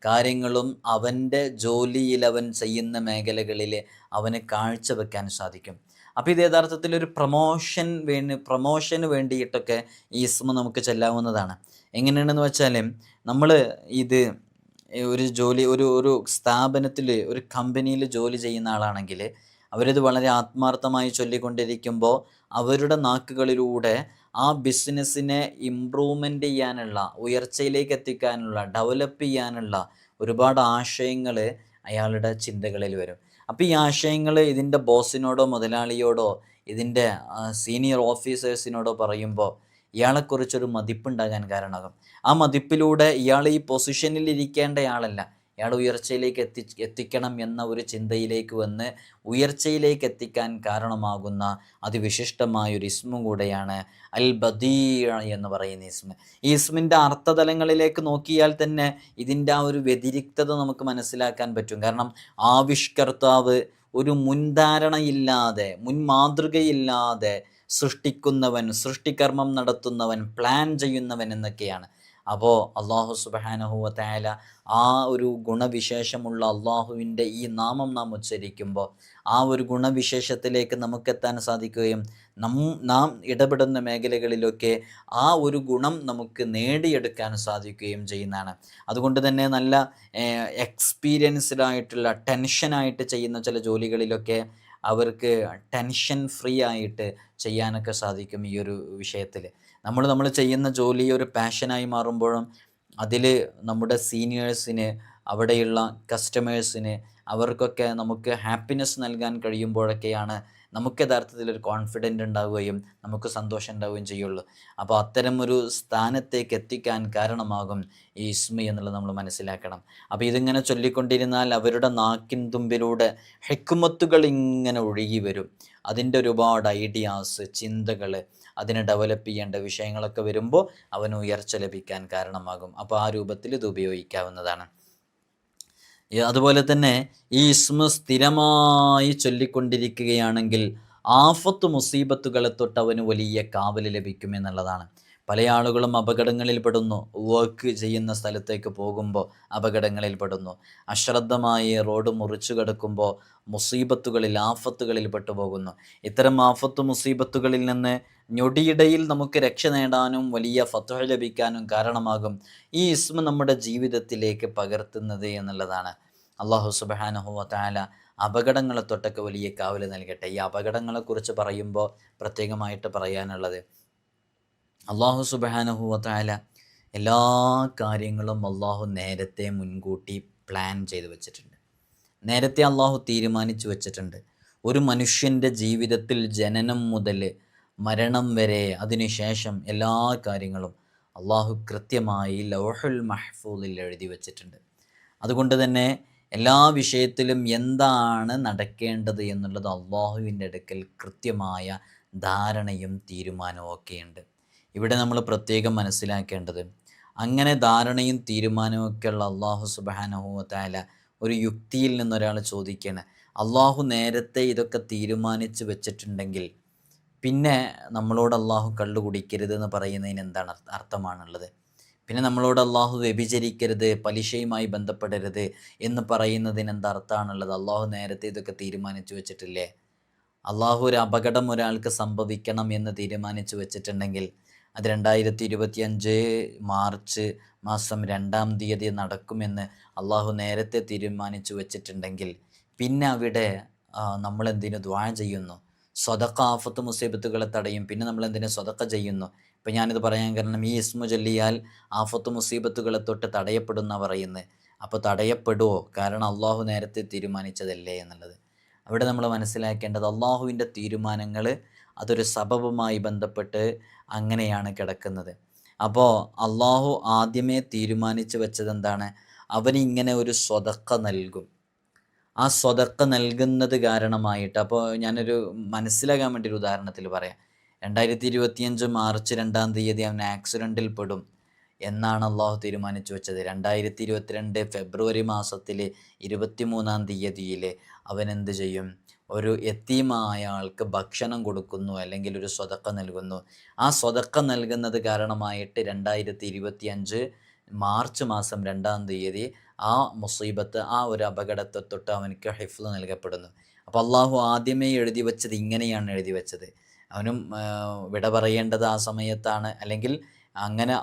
കാര്യങ്ങളും അവന്റെ ജോലിയിൽ അവൻ ചെയ്യുന്ന മേഖലകളിൽ അവന് കാഴ്ചവെക്കാൻ സാധിക്കും. അപ്പോൾ ഇത് യഥാർത്ഥത്തിൽ ഒരു പ്രമോഷൻ വേണ്ടി പ്രൊമോഷന് വേണ്ടിയിട്ടൊക്കെ ഈ ഇസ്മ നമുക്ക് ചെല്ലാവുന്നതാണ്. എങ്ങനെയാണെന്ന് വെച്ചാൽ നമ്മൾ ഇത് ഒരു ജോലി ഒരു ഒരു സ്ഥാപനത്തിൽ ഒരു കമ്പനിയിൽ ജോലി ചെയ്യുന്ന ആളാണെങ്കിൽ അവരിത് വളരെ ആത്മാർത്ഥമായി ചൊല്ലിക്കൊണ്ടിരിക്കുമ്പോൾ അവരുടെ നാക്കുകളിലൂടെ ആ ബിസിനസ്സിനെ ഇമ്പ്രൂവ്മെന്റ് ചെയ്യാനുള്ള ഉയർച്ചയിലേക്ക് എത്തിക്കാനുള്ള ഡെവലപ്പ് ചെയ്യാനുള്ള ഒരുപാട് ആശയങ്ങൾ അയാളുടെ ചിന്തകളിൽ വരും. അപ്പോൾ ഈ ആശയങ്ങൾ ഇതിന്റെ ബോസിനോടോ മുതലാളിയോടോ ഇതിന്റെ സീനിയർ ഓഫീസേഴ്സിനോടോ പറയുമ്പോൾ ഇയാളെക്കുറിച്ചൊരു മതിപ്പുണ്ടാകാൻ കാരണമാകും. ആ മതിപ്പിലൂടെ ഇയാൾ ഈ പൊസിഷനിൽ ഇരിക്കേണ്ടയാളല്ല ഇയാൾ ഉയർച്ചയിലേക്ക് എത്തി എത്തിക്കണം എന്ന ഒരു ചിന്തയിലേക്ക് വന്ന് ഉയർച്ചയിലേക്ക് എത്തിക്കാൻ കാരണമാകുന്ന അതിവിശിഷ്ടമായ ഒരു ഇസ്മും കൂടെയാണ് അൽ ബദീ എന്ന് പറയുന്ന ഇസ്മ. ഈ ഇസ്മിന്റെ അർത്ഥതലങ്ങളിലേക്ക് നോക്കിയാൽ തന്നെ ഇതിന്റെ ആ ഒരു വ്യതിരിക്തത നമുക്ക് മനസ്സിലാക്കാൻ പറ്റും. കാരണം ആവിഷ്കർത്താവ് ഒരു മുൻധാരണയില്ലാതെ മുൻമാതൃകയില്ലാതെ സൃഷ്ടിക്കുന്നവൻ സൃഷ്ടികർമ്മം നടത്തുന്നവൻ പ്ലാൻ ചെയ്യുന്നവൻ എന്നൊക്കെയാണ്. അപ്പോൾ അള്ളാഹു സുബാനഹുവ തായാല ആ ഒരു ഗുണവിശേഷമുള്ള അള്ളാഹുവിന്റെ ഈ നാമം നാം ഉച്ചരിക്കുമ്പോൾ ആ ഒരു ഗുണവിശേഷത്തിലേക്ക് നമുക്കെത്താൻ സാധിക്കുകയും നം നാം ഇടപെടുന്ന മേഖലകളിലൊക്കെ ആ ഒരു ഗുണം നമുക്ക് നേടിയെടുക്കാൻ സാധിക്കുകയും ചെയ്യുന്നതാണ്. അതുകൊണ്ട് തന്നെ നല്ല എക്സ്പീരിയൻസ്ഡ് ആയിട്ടുള്ള ടെൻഷനായിട്ട് ചെയ്യുന്ന ചില ജോലികളിലൊക്കെ അവർക്ക് ടെൻഷൻ ഫ്രീ ആയിട്ട് ചെയ്യാനൊക്കെ സാധിക്കും ഈ ഒരു വിഷയത്തിൽ. നമ്മൾ നമ്മൾ ചെയ്യുന്ന ജോലി ഒരു പാഷനായി മാറുമ്പോഴും അതിൽ നമ്മുടെ സീനിയേഴ്സിന് അവിടെയുള്ള കസ്റ്റമേഴ്സിന് അവർക്കൊക്കെ നമുക്ക് ഹാപ്പിനെസ് നൽകാൻ കഴിയുമ്പോഴൊക്കെയാണ് നമുക്ക് യഥാർത്ഥത്തിൽ ഒരു കോൺഫിഡന്റ് ഉണ്ടാവുകയും നമുക്ക് സന്തോഷം ഉണ്ടാവുകയും ചെയ്യുള്ളൂ. അപ്പോൾ അത്തരം ഒരു സ്ഥാനത്തേക്ക് എത്തിക്കാൻ കാരണമാകും ഈ ഇസ്മി എന്നുള്ളത് നമ്മൾ മനസ്സിലാക്കണം. അപ്പോൾ ഇതിങ്ങനെ ചൊല്ലിക്കൊണ്ടിരുന്നാൽ അവരുടെ നാക്കിൻ തുമ്പിലൂടെ ഹെക്കുമത്തുകൾ ഇങ്ങനെ ഒഴുകി വരും. അതിന്റെ ഒരുപാട് ഐഡിയാസ് ചിന്തകൾ അതിനെ ഡെവലപ്പ് ചെയ്യേണ്ട വിഷയങ്ങളൊക്കെ വരുമ്പോൾ അവന് ഉയർച്ച ലഭിക്കാൻ കാരണമാകും. അപ്പോൾ ആ രൂപത്തിൽ ഇത് ഉപയോഗിക്കാവുന്നതാണ്. അതുപോലെ തന്നെ ഈ ഇസ്മ സ്ഥിരമായി ചൊല്ലിക്കൊണ്ടിരിക്കുകയാണെങ്കിൽ ആഫത്ത് മുസീബത്തുകളെ തൊട്ട് അവന് വലിയ കാവൽ ലഭിക്കുമെന്നുള്ളതാണ് പല ആളുകളും അപകടങ്ങളിൽ പെടുന്നു വർക്ക് ചെയ്യുന്ന സ്ഥലത്തേക്ക് പോകുമ്പോൾ അപകടങ്ങളിൽ പെടുന്നു അശ്രദ്ധമായി റോഡ് മുറിച്ചു കിടക്കുമ്പോൾ മുസീബത്തുകളിൽ ആഫത്തുകളിൽ പെട്ടുപോകുന്നു ഇത്തരം ആഫത്ത് മുസീബത്തുകളിൽ നിന്ന് ഞൊടിയിടയിൽ നമുക്ക് രക്ഷ നേടാനും വലിയ ഫത്വ ലഭിക്കാനും കാരണമാകും ഈ ഇസ്മ നമ്മുടെ ജീവിതത്തിലേക്ക് പകർത്തുന്നത് എന്നുള്ളതാണ്. അള്ളാഹു സുബാനഹുവ താല അപകടങ്ങളെ തൊട്ടൊക്കെ വലിയ കാവൽ നൽകട്ടെ. ഈ അപകടങ്ങളെക്കുറിച്ച് പറയുമ്പോൾ പ്രത്യേകമായിട്ട് പറയാനുള്ളത് അള്ളാഹു സുബഹാനഹു താല എല്ലാ കാര്യങ്ങളും അള്ളാഹു നേരത്തെ മുൻകൂട്ടി പ്ലാൻ ചെയ്തു വെച്ചിട്ടുണ്ട്. നേരത്തെ അള്ളാഹു തീരുമാനിച്ചു വെച്ചിട്ടുണ്ട്. ഒരു മനുഷ്യന്റെ ജീവിതത്തിൽ ജനനം മുതൽ മരണം വരെ അതിനുശേഷം എല്ലാ കാര്യങ്ങളും അള്ളാഹു കൃത്യമായി ലൗഹുൽ മഹ്ഫൂദിൽ എഴുതി വച്ചിട്ടുണ്ട്. അതുകൊണ്ട് തന്നെ എല്ലാ വിഷയത്തിലും എന്താണ് നടക്കേണ്ടത് എന്നുള്ളത് അള്ളാഹുവിന്റെ അടുക്കൽ കൃത്യമായ ധാരണയും തീരുമാനവും ഒക്കെയുണ്ട്. ഇവിടെ നമ്മൾ പ്രത്യേകം മനസ്സിലാക്കേണ്ടത് അങ്ങനെ ധാരണയും തീരുമാനവും ഒക്കെ ഒക്കെയുള്ള അള്ളാഹു സുബാനഹുല ഒരു യുക്തിയിൽ നിന്നൊരാൾ ചോദിക്കുകയാണ് അള്ളാഹു നേരത്തെ ഇതൊക്കെ തീരുമാനിച്ച് വെച്ചിട്ടുണ്ടെങ്കിൽ പിന്നെ നമ്മളോട് അള്ളാഹു കള്ളു കുടിക്കരുത് എന്ന് പറയുന്നതിന് എന്താണ് അർത്ഥമാണുള്ളത്? പിന്നെ നമ്മളോട് അള്ളാഹു വ്യഭിചരിക്കരുത് പലിശയുമായി ബന്ധപ്പെടരുത് എന്ന് പറയുന്നതിന് എന്താ അർത്ഥമാണുള്ളത്? അള്ളാഹു നേരത്തെ ഇതൊക്കെ തീരുമാനിച്ചു വെച്ചിട്ടില്ലേ? അള്ളാഹു ഒരു അപകടം ഒരാൾക്ക് സംഭവിക്കണം എന്ന് തീരുമാനിച്ചു വെച്ചിട്ടുണ്ടെങ്കിൽ അത് രണ്ടായിരത്തി ഇരുപത്തി അഞ്ച് മാർച്ച് മാസം രണ്ടാം തീയതി നടക്കുമെന്ന് അള്ളാഹു നേരത്തെ തീരുമാനിച്ചു വെച്ചിട്ടുണ്ടെങ്കിൽ പിന്നെ അവിടെ നമ്മൾ എന്തിനു ദ്വാ ചെയ്യുന്നു? സ്വതക്ക ആഫത്ത് മുസീബത്തുകളെ തടയും. പിന്നെ നമ്മൾ എന്തിനു സ്വതക്ക ചെയ്യുന്നു? ഇപ്പം ഞാനിത് പറയാൻ കാരണം ഈ ഇസ്മു ചൊല്ലിയാൽ ആഫത്ത് മുസീബത്തുകളെ തൊട്ട് തടയപ്പെടുന്ന പറയുന്നത് അപ്പോൾ തടയപ്പെടുമോ കാരണം അള്ളാഹു നേരത്തെ തീരുമാനിച്ചതല്ലേ എന്നുള്ളത്. അവിടെ നമ്മൾ മനസ്സിലാക്കേണ്ടത് അള്ളാഹുവിന്റെ തീരുമാനങ്ങൾ അതൊരു സബബുമായി ബന്ധപ്പെട്ട് അങ്ങനെയാണ് കിടക്കുന്നത്. അപ്പോൾ അള്ളാഹു ആദ്യമേ തീരുമാനിച്ചു വെച്ചത് എന്താണ് അവനിങ്ങനെ ഒരു സ്വതക്ക നൽകും. ആ സ്വതക്ക നൽകുന്നത് കാരണമായിട്ട് അപ്പോൾ ഞാനൊരു മനസ്സിലാകാൻ വേണ്ടി ഒരു ഉദാഹരണത്തിൽ പറയാം. രണ്ടായിരത്തി ഇരുപത്തിയഞ്ച് മാർച്ച് രണ്ടാം തീയതി അവൻ ആക്സിഡന്റിൽ പെടും എന്നാണ് അള്ളാഹു തീരുമാനിച്ചു വെച്ചത്. രണ്ടായിരത്തി ഇരുപത്തിരണ്ട് ഫെബ്രുവരി മാസത്തിൽ ഇരുപത്തിമൂന്നാം തീയതിയിൽ അവൻ എന്ത് ചെയ്യും? ഒരു എത്തീമായ ആൾക്ക് ഭക്ഷണം കൊടുക്കുന്നു അല്ലെങ്കിൽ ഒരു സ്വതക്ക നൽകുന്നു. ആ സ്വതക്ക നൽകുന്നത് കാരണമായിട്ട് രണ്ടായിരത്തി ഇരുപത്തി അഞ്ച് മാർച്ച് മാസം രണ്ടാം തീയതി ആ മുസീബത്ത് ആ ഒരു അപകടത്തെ തൊട്ട് അവനക്ക് ഹിഫ്ല് നൽകപ്പെടുന്നു. അപ്പോൾ അള്ളാഹു ആദ്യമേ എഴുതി വെച്ചത് ഇങ്ങനെയാണ് എഴുതി വെച്ചത്. അവനും വിട പറയേണ്ടത് ആ സമയത്താണ്. അല്ലെങ്കിൽ അങ്ങനെ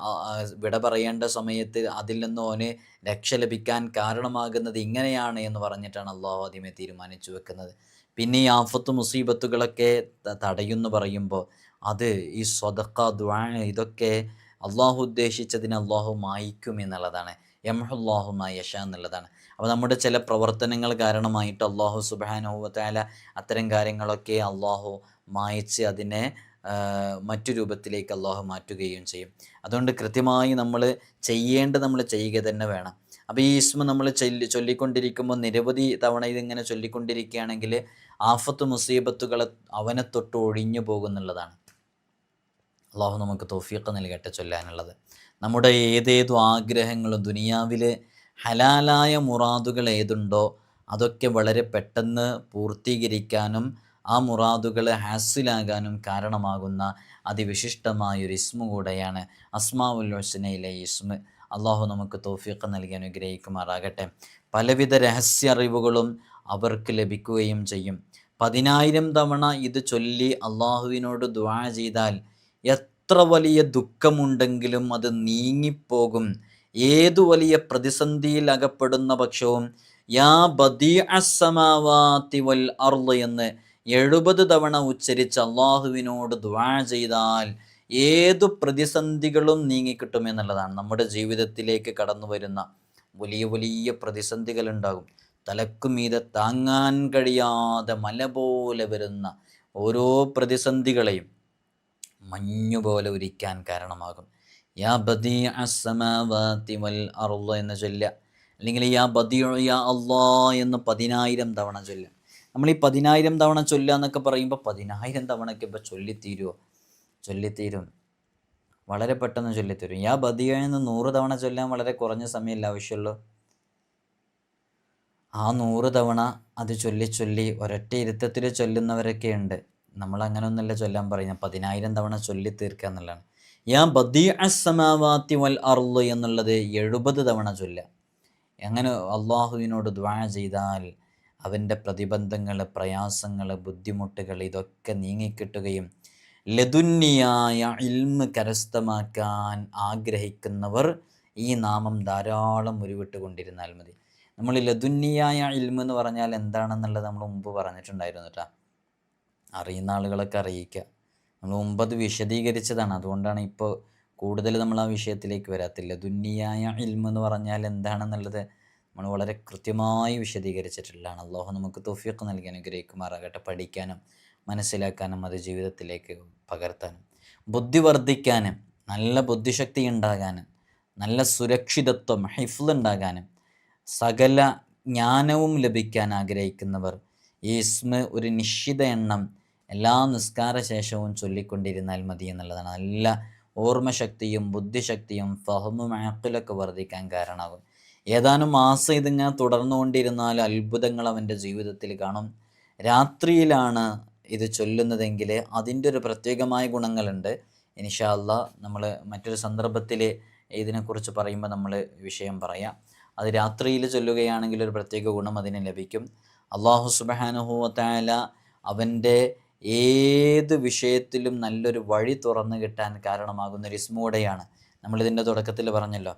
വിട പറയേണ്ട സമയത്ത് അതിൽ നിന്ന് അവന് രക്ഷ ലഭിക്കാൻ കാരണമാകുന്നത് ഇങ്ങനെയാണ് എന്ന് പറഞ്ഞിട്ടാണ് അള്ളാഹു ആദ്യമേ തീരുമാനിച്ചു വെക്കുന്നത്. പിന്നെ ഈ ആഫത്ത് മുസീബത്തുകളൊക്കെ തടയുന്നു പറയുമ്പോൾ അത് ഈ സ്വതക്ക ദ്വാ ഇതൊക്കെ അള്ളാഹു ഉദ്ദേശിച്ചതിന് അള്ളാഹു മായിക്കും എന്നുള്ളതാണ്. യംഹുല്ലാഹു മായഷ എന്നുള്ളതാണ്. അപ്പോൾ നമ്മുടെ ചില പ്രവർത്തനങ്ങൾ കാരണമായിട്ട് അള്ളാഹു സുബാനുഭവത്തായ അത്തരം കാര്യങ്ങളൊക്കെ അള്ളാഹു മായച്ച് അതിനെ മറ്റു രൂപത്തിലേക്ക് അള്ളാഹു മാറ്റുകയും ചെയ്യും. അതുകൊണ്ട് കൃത്യമായി നമ്മൾ ചെയ്യേണ്ടത് നമ്മൾ ചെയ്യുക തന്നെ വേണം. അപ്പോൾ ഈ ഇസ്മ നമ്മൾ ചൊല്ലി ചൊല്ലിക്കൊണ്ടിരിക്കുമ്പോൾ നിരവധി തവണ ഇതിങ്ങനെ ചൊല്ലിക്കൊണ്ടിരിക്കുകയാണെങ്കിൽ ആഫത്ത് മുസീബത്തുകൾ അവനെ തൊട്ട് ഒഴിഞ്ഞു പോകുന്നുള്ളതാണ്. അള്ളാഹു നമുക്ക് തോഫീക്ക് നൽകട്ടെ ചൊല്ലാനുള്ളത്. നമ്മുടെ ഏതേതു ആഗ്രഹങ്ങളും ദുനിയാവിൽ ഹലാലായ മുറാദുകൾ ഏതുണ്ടോ അതൊക്കെ വളരെ പെട്ടെന്ന് പൂർത്തീകരിക്കാനും ആ മുറാദുകൾ ഹാസിലാകാനും കാരണമാകുന്ന അതിവിശിഷ്ടമായൊരു ഇസ്മു കൂടെയാണ് അസ്മാവുൽ ഹുസ്നയിലെ ഇസ്മ. അള്ളാഹു നമുക്ക് തോഫീഖ് നൽകി അനുഗ്രഹിക്കുമാറാകട്ടെ. പലവിധ രഹസ്യ അറിവുകളും അവർക്ക് ലഭിക്കുകയും ചെയ്യും. പതിനായിരം തവണ ഇത് ചൊല്ലി അള്ളാഹുവിനോട് ദ്വാ ചെയ്താൽ എത്ര വലിയ ദുഃഖമുണ്ടെങ്കിലും അത് നീങ്ങിപ്പോകും. ഏതു വലിയ പ്രതിസന്ധിയിൽ അകപ്പെടുന്ന പക്ഷവും യാ ബദീ അസമാവാത്തി വൽ അർൾ എന്ന് എഴുപത് തവണ ഉച്ചരിച്ച് അള്ളാഹുവിനോട് ദ്വാ ചെയ്താൽ ഏതു പ്രതിസന്ധികളും നീങ്ങിക്കിട്ടും എന്നുള്ളതാണ്. നമ്മുടെ ജീവിതത്തിലേക്ക് കടന്നു വരുന്ന വലിയ വലിയ പ്രതിസന്ധികൾ ഉണ്ടാകും തലക്കു മീതെ താങ്ങാൻ കഴിയാതെ മല പോലെ വരുന്ന ഓരോ പ്രതിസന്ധികളെയും മഞ്ഞുപോലെ ഉരിക്കാൻ കാരണമാകും. യാ ബദീ അസമാവാതി വൽ അറുള്ള എന്ന് ചൊല്ല അല്ലെങ്കിൽ യാ ബദി യാ അള്ളാ എന്ന് പതിനായിരം തവണ ചൊല്ല നമ്മൾ ഈ പതിനായിരം തവണ ചൊല്ലുക എന്നൊക്കെ പറയുമ്പോൾ പതിനായിരം തവണയ്ക്ക് ഇപ്പോൾ ചൊല്ലിത്തീരുമോ ചൊല്ലിത്തീരും. വളരെ പെട്ടെന്ന് ചൊല്ലിത്തീരും. യാ ബദിയ എന്ന് നൂറ് തവണ ചൊല്ലാൻ വളരെ കുറഞ്ഞ സമയമല്ല ആവശ്യമുള്ളൂ? ആ നൂറ് തവണ അത് ചൊല്ലി ചൊല്ലി ഒരൊറ്റ ഇരുത്തത്തിൽ ചൊല്ലുന്നവരൊക്കെ ഉണ്ട്. നമ്മൾ അങ്ങനെ ഒന്നല്ല ചൊല്ലാൻ പറയുന്നത്. പതിനായിരം തവണ ചൊല്ലി തീർക്കുക എന്നുള്ളതാണ്. യാ ബദീ അസമാവാത്തി വൽ അർൾ എന്നുള്ളത് എഴുപത് തവണ ചൊല്ലുക. അങ്ങനെ അള്ളാഹുവിനോട് ദ്വാ ചെയ്താൽ അവന്റെ പ്രതിബന്ധങ്ങൾ പ്രയാസങ്ങൾ ബുദ്ധിമുട്ടുകൾ ഇതൊക്കെ നീങ്ങിക്കിട്ടുകയും ലതുന്യായ ഇൽമ് കരസ്ഥമാക്കാൻ ആഗ്രഹിക്കുന്നവർ ഈ നാമം ധാരാളം ഉരുവിട്ടുകൊണ്ടിരുന്നാൽ മതി. നമ്മൾ ലതുന്യായ ഇൽമ് എന്ന് പറഞ്ഞാൽ എന്താണെന്നുള്ളത് നമ്മൾ മുമ്പ് പറഞ്ഞിട്ടുണ്ടായിരുന്നു കേട്ടോ. അറിയുന്ന ആളുകളൊക്കെ അറിയിക്കുക. നമ്മൾ മുമ്പ് അത് വിശദീകരിച്ചതാണ്. അതുകൊണ്ടാണ് ഇപ്പോൾ കൂടുതൽ നമ്മൾ ആ വിഷയത്തിലേക്ക് വരാത്തില്ല ദുന്യായ ഇൽമ എന്ന് പറഞ്ഞാൽ എന്താണെന്നുള്ളത് നമ്മൾ വളരെ കൃത്യമായി വിശദീകരിച്ചിട്ടുള്ളതാണ്. അള്ളാഹു നമുക്ക് തൊഫീഖ് നൽകി അനുഗ്രഹിക്കുമാറാകട്ടെ പഠിക്കാനും മനസ്സിലാക്കാനും അത് ജീവിതത്തിലേക്ക് പകർത്താനും. ബുദ്ധി വർദ്ധിക്കാനും നല്ല ബുദ്ധിശക്തി ഉണ്ടാകാനും നല്ല സുരക്ഷിതത്വം ഹിഫ്ൽ ഉണ്ടാകാനും സകല ജ്ഞാനവും ലഭിക്കാൻ ആഗ്രഹിക്കുന്നവർ ഈ ഇസ്മ ഒരു നിശ്ചിത എണ്ണം എല്ലാ നിസ്കാര ശേഷവും ചൊല്ലിക്കൊണ്ടിരുന്നാൽ മതി എന്നുള്ളതാണ്. നല്ല ഓർമ്മശക്തിയും ബുദ്ധിശക്തിയും ഫഹമും ആക്കിലൊക്കെ വർദ്ധിക്കാൻ കാരണമാകും. ഏതാനും മാസം ഇതിങ്ങനെ തുടർന്നുകൊണ്ടിരുന്നാൽ അത്ഭുതങ്ങൾ അവന്റെ ജീവിതത്തിൽ കാണും. രാത്രിയിലാണ് ഇത് ചൊല്ലുന്നതെങ്കിൽ അതിന്റെ ഒരു പ്രത്യേകമായ ഗുണങ്ങളുണ്ട്. ഇൻഷാല്ല നമ്മൾ മറ്റൊരു സന്ദർഭത്തിൽ ഇതിനെക്കുറിച്ച് പറയുമ്പോൾ നമ്മൾ വിഷയം പറയാം. അത് രാത്രിയിൽ ചൊല്ലുകയാണെങ്കിൽ ഒരു പ്രത്യേക ഗുണം അതിന് ലഭിക്കും. അള്ളാഹു സുബഹാനുഹൂവത്തായ അവന്റെ ഏത് വിഷയത്തിലും നല്ലൊരു വഴി തുറന്നു കിട്ടാൻ കാരണമാകുന്ന ഒരു ഇസ്മൂടെയാണ്. നമ്മളിതിന്റെ തുടക്കത്തിൽ പറഞ്ഞല്ലോ.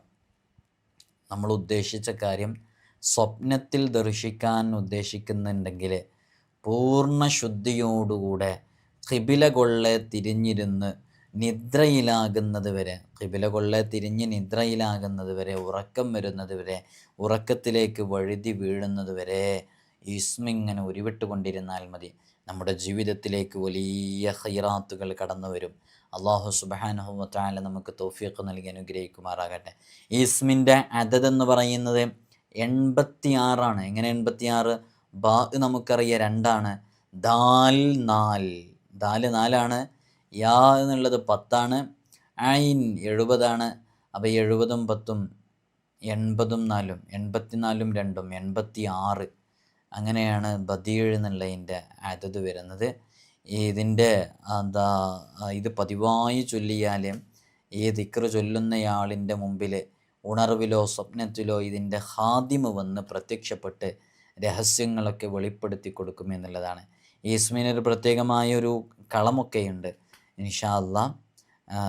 നമ്മൾ ഉദ്ദേശിച്ച കാര്യം സ്വപ്നത്തിൽ ദർശിക്കാൻ ഉദ്ദേശിക്കുന്നുണ്ടെങ്കിൽ പൂർണ ശുദ്ധിയോടുകൂടെ കിബില കൊള്ളെ തിരിഞ്ഞിരുന്ന് നിദ്രയിലാകുന്നത് വരെ കിബില കൊള്ളെ തിരിഞ്ഞ് നിദ്രയിലാകുന്നത് വരെ ഉറക്കം വരുന്നത് വരെ ഉറക്കത്തിലേക്ക് വഴുതി വീഴുന്നത് വരെ ഇസ്മിങ്ങനെ ഉരുവിട്ടുകൊണ്ടിരുന്നാൽ മതി. നമ്മുടെ ജീവിതത്തിലേക്ക് വലിയ ഹൈറാത്തുകൾ കടന്നു വരും. അള്ളാഹു സുബാനഹുമത്താല നമുക്ക് തോഫിയൊക്കെ നൽകി അനുഗ്രഹിക്കുമാറാകട്ടെ. ഈസ്മിന്റെ അതത് എന്ന് പറയുന്നത് എൺപത്തിയാറാണ്. എങ്ങനെ എൺപത്തി ആറ് ബാ നമുക്കറിയാം രണ്ടാണ്. ദാൽ നാൽ. ദാൽ നാലാണ്. യാ എന്നുള്ളത് പത്താണ്. ഐൻ എഴുപതാണ്. അപ്പോൾ എഴുപതും പത്തും എൺപതും നാലും എൺപത്തിനാലും രണ്ടും എൺപത്തി ആറ് അങ്ങനെയാണ് ബദീഴ് എന്നുള്ളതിന്റെ അതത് വരുന്നത്. ഇതിന്റെ എന്താ ഇത് പതിവായി ചൊല്ലിയാൽ ഈ ദിക്ർ ചൊല്ലുന്നയാളിന്റെ മുമ്പിൽ ഉണർവിലോ സ്വപ്നത്തിലോ ഇതിന്റെ ഹാദിമ വന്ന് പ്രത്യക്ഷപ്പെട്ട് രഹസ്യങ്ങളൊക്കെ വെളിപ്പെടുത്തി കൊടുക്കും കൊടുക്കുമെന്നുള്ളതാണ് ഒരു ഇസ്മിനൊരു പ്രത്യേകമായൊരു കളമൊക്കെയുണ്ട്. ഇൻഷാ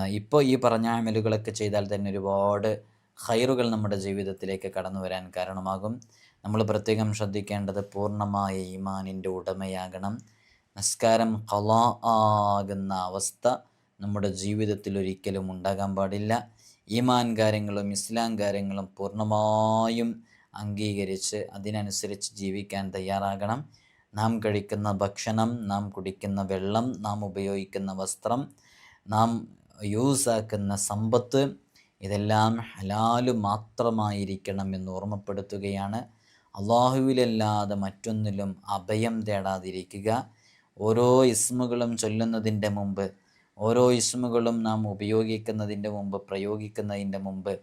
ഇപ്പോൾ ഈ പറഞ്ഞ അമലുകളൊക്കെ ചെയ്താൽ തന്നെ ഒരുപാട് ഹൈറുകൾ നമ്മുടെ ജീവിതത്തിലേക്ക് കടന്നു വരാൻ കാരണമാകും. നമ്മൾ പ്രത്യേകം ശ്രദ്ധിക്കേണ്ടത് പൂർണമായ ഈമാനിന്റെ ഉടമയാകണം. നസ്കാരം കല ആകുന്ന അവസ്ഥ നമ്മുടെ ജീവിതത്തിൽ ഒരിക്കലും ഉണ്ടാകാൻ പാടില്ല. ഈമാൻ കാര്യങ്ങളും ഇസ്ലാം കാര്യങ്ങളും പൂർണമായും അംഗീകരിച്ച് അതിനനുസരിച്ച് ജീവിക്കാൻ തയ്യാറാകണം. നാം കഴിക്കുന്ന ഭക്ഷണം നാം കുടിക്കുന്ന വെള്ളം നാം ഉപയോഗിക്കുന്ന വസ്ത്രം നാം യൂസാക്കുന്ന സമ്പത്ത് ഇതെല്ലാം ഹലാലു മാത്രമായിരിക്കണം എന്ന് ഓർമ്മപ്പെടുത്തുകയാണ്. അള്ളാഹുവിലല്ലാതെ മറ്റൊന്നിലും അഭയം തേടാതിരിക്കുക. ഓരോ ഇസ്മുകളും ചൊല്ലുന്നതിന്റെ മുമ്പ് ഓരോ ഇസ്മുകളും നാം ഉപയോഗിക്കുന്നതിന്റെ മുമ്പ് പ്രയോഗിക്കുന്നതിന്റെ മുമ്പ്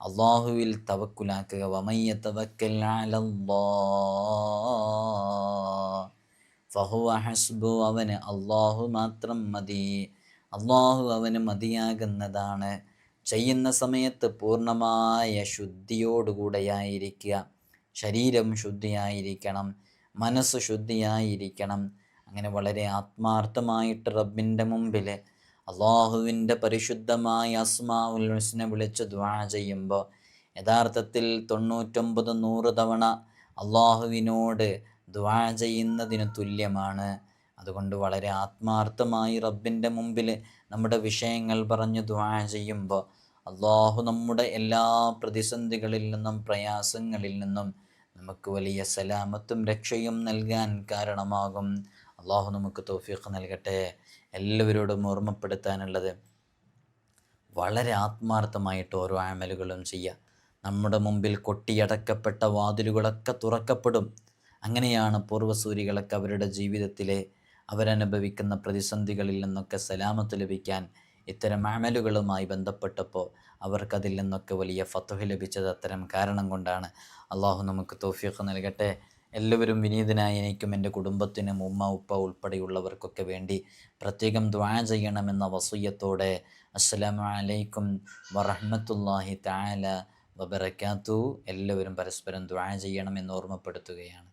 അള്ളാഹുവിൽ തവക്കുലാക്കുക. വമയ്യ തവക്കൽ ഫഹുവ ഹസ്ബു അവന് അള്ളാഹു മാത്രം മതി. അള്ളാഹു അവന് മതിയാകുന്നതാണ്. ചെയ്യുന്ന സമയത്ത് പൂർണമായ ശുദ്ധിയോടുകൂടെയായിരിക്കുക. ശരീരം ശുദ്ധിയായിരിക്കണം. മനസ്സ് ശുദ്ധിയായിരിക്കണം. അങ്ങനെ വളരെ ആത്മാർത്ഥമായിട്ട് റബ്ബിന്റെ മുമ്പിൽ അള്ളാഹുവിന്റെ പരിശുദ്ധമായ അസ്മാഉൽ ഹുസ്നെ വിളിച്ച് ദ്വാ ചെയ്യുമ്പോൾ യഥാർത്ഥത്തിൽ തൊണ്ണൂറ്റൊമ്പത് നൂറ് തവണ അള്ളാഹുവിനോട് ദ്വാ ചെയ്യുന്നതിന് തുല്യമാണ്. അതുകൊണ്ട് വളരെ ആത്മാർത്ഥമായി റബ്ബിന്റെ മുമ്പിൽ നമ്മുടെ വിഷയങ്ങൾ പറഞ്ഞ് ദ്വാ ചെയ്യുമ്പോൾ അള്ളാഹു നമ്മുടെ എല്ലാ പ്രതിസന്ധികളിൽ നിന്നും പ്രയാസങ്ങളിൽ നിന്നും നമുക്ക് വലിയ സലാമത്തും രക്ഷയും നൽകാൻ കാരണമാകും. അള്ളാഹു നമുക്ക് തോഫീഖ് നൽകട്ടെ. എല്ലാവരോടും ഓർമ്മപ്പെടുത്താനുള്ളത് വളരെ ആത്മാർത്ഥമായിട്ട് ഓരോ ആമലുകളും ചെയ്യുക. നമ്മുടെ മുമ്പിൽ കൊട്ടിയടക്കപ്പെട്ട വാതിലുകളൊക്കെ തുറക്കപ്പെടും. അങ്ങനെയാണ് പൂർവസൂരികളൊക്കെ അവരുടെ ജീവിതത്തിലെ അവരനുഭവിക്കുന്ന പ്രതിസന്ധികളിൽ നിന്നൊക്കെ സലാമത്ത് ലഭിക്കാൻ ഇത്തരം അമലുകളുമായി ബന്ധപ്പെട്ടപ്പോൾ അവർക്കതിൽ നിന്നൊക്കെ വലിയ ഫത്തുഹ ലഭിച്ചത് അത്തരം കാരണം കൊണ്ടാണ്. അള്ളാഹു നമുക്ക് തോഫിയൊക്കെ നൽകട്ടെ. എല്ലാവരും വിനീതനായ എനിക്കും എന്റെ കുടുംബത്തിനും ഉമ്മ ഉപ്പ ഉൾപ്പെടെയുള്ളവർക്കൊക്കെ വേണ്ടി പ്രത്യേകം ദ്വാ ചെയ്യണമെന്ന വസൂയത്തോടെ അസ്സലാമു അലൈക്കും വറഹ്മത്തുള്ളാഹി തആല വബറകാത്തു എല്ലാവരും പരസ്പരം ദ്വാ ചെയ്യണമെന്ന് ഓർമ്മപ്പെടുത്തുകയാണ്.